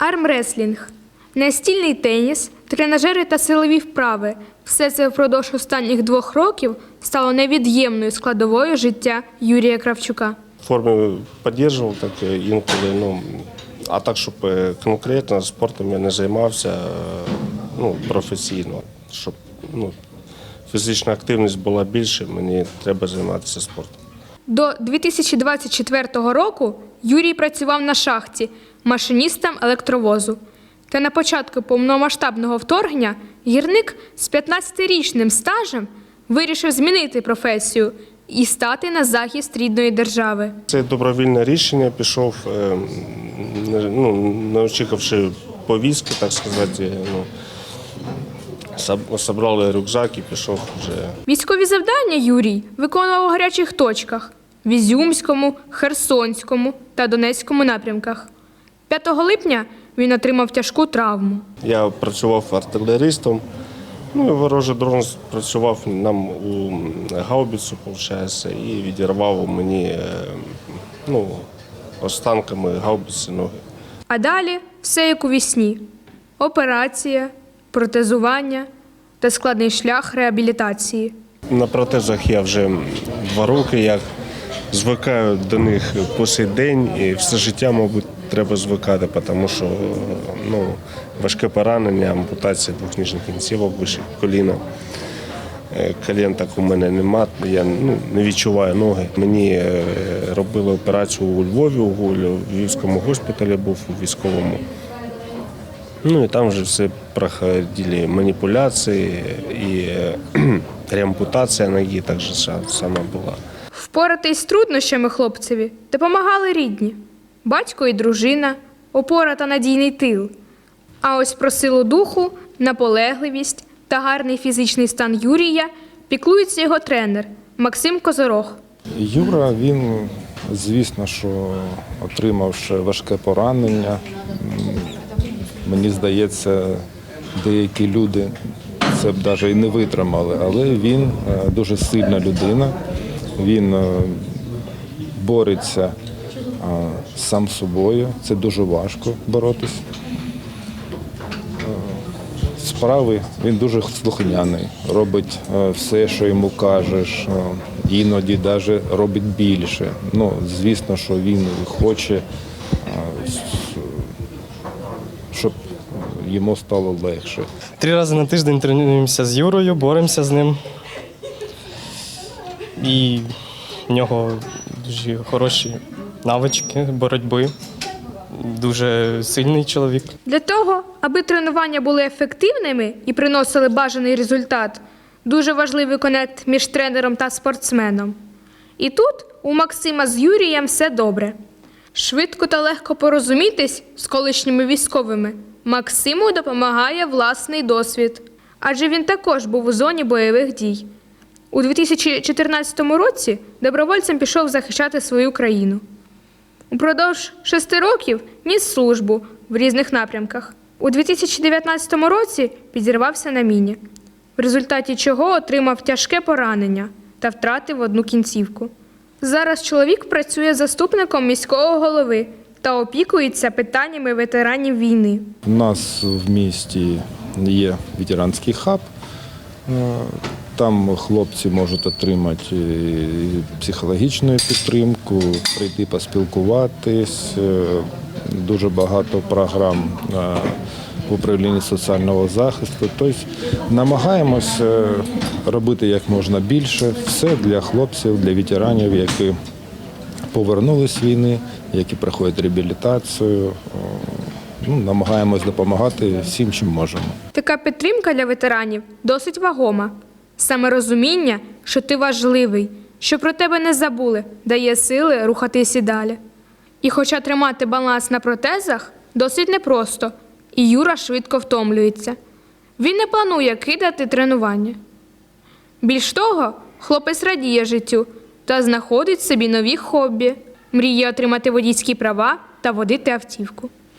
Армреслінг, настільний теніс, тренажери та силові вправи. Все це впродовж останніх двох років стало невід'ємною складовою життя Юрія Кравчука. формі підтримував так інколи. Ну, а так, щоб е, конкретно спортом я не займався е, ну, професійно. Щоб ну, фізична активність була більше, мені треба займатися спортом. До 2024 року Юрій працював на шахті машиністом електровозу. Та на початку повномасштабного вторгнення гірник з 15-річним стажем вирішив змінити професію і стати на захист рідної держави. Це добровільне рішення пішов, е, ну, не очікавши повістки, так сказати. Ну, соб- собрали рюкзак і пішов вже. Військові завдання Юрій виконував у гарячих точках в Ізюмському, Херсонському та Донецькому напрямках. 5 липня він отримав тяжку травму. Я працював артилеристом. Ну і ворожий дрон працював нам у гаубицю, виходить, і відірвав мені е, ну, останками гаубиці ноги. А далі все як у вісні: операція, протезування та складний шлях реабілітації. На протезах я вже два роки, як звикаю до них по сей день і все життя, мабуть, треба звикати, тому що ну, важке поранення, ампутація двох ніжних кінцівок вище коліна. Е, Колін так у мене нема, я ну, не відчуваю ноги. Мені е, робили операцію у Львові, у Львівському госпіталі був у військовому. Ну і там вже все проходили маніпуляції і е, реампутація ноги так же сама була. Впоратись з труднощами хлопцеві допомагали рідні, батько і дружина, опора та надійний тил. А ось про силу духу, наполегливість та гарний фізичний стан Юрія піклується його тренер Максим Козорог. Юра, він, звісно, що отримавши важке поранення, мені здається, деякі люди це б навіть і не витримали, але він е, дуже сильна людина, він е, бореться е, сам собою, це дуже важко боротись. Справи він дуже слухняний, робить е, все, що йому кажеш, е, іноді навіть робить більше. Ну, звісно, що він хоче, е, щоб йому стало легше. Три рази на тиждень тренуємося з Юрою, боремося з ним. І в нього дуже хороші навички боротьби. Дуже сильний чоловік. Для того, аби тренування були ефективними і приносили бажаний результат, дуже важливий конект між тренером та спортсменом. І тут у Максима з Юрієм все добре. Швидко та легко порозумітись з колишніми військовими Максиму допомагає власний досвід, адже він також був у зоні бойових дій. У 2014 році добровольцем пішов захищати свою країну. Упродовж шести років ніс службу в різних напрямках. У 2019 році підірвався на міні, в результаті чого отримав тяжке поранення та втратив одну кінцівку. Зараз чоловік працює заступником міського голови та опікується питаннями ветеранів війни. У нас в місті є ветеранський хаб. Там хлопці можуть отримати психологічну підтримку, прийти поспілкуватись. Е, Дуже багато програм е, в управлінні соціального захисту. Тобто намагаємось е, робити як можна більше. Все для хлопців, для ветеранів, які повернулись з війни, які проходять реабілітацію. Ну, намагаємось допомагати всім, чим можемо. Така підтримка для ветеранів досить вагома. Саме розуміння, що ти важливий, що про тебе не забули, дає сили рухатись і далі. І хоча тримати баланс на протезах досить непросто, і Юра швидко втомлюється. Він не планує кидати тренування. Більш того, хлопець радіє життю та знаходить собі нові хобі, мріє отримати водійські права та водити автівку.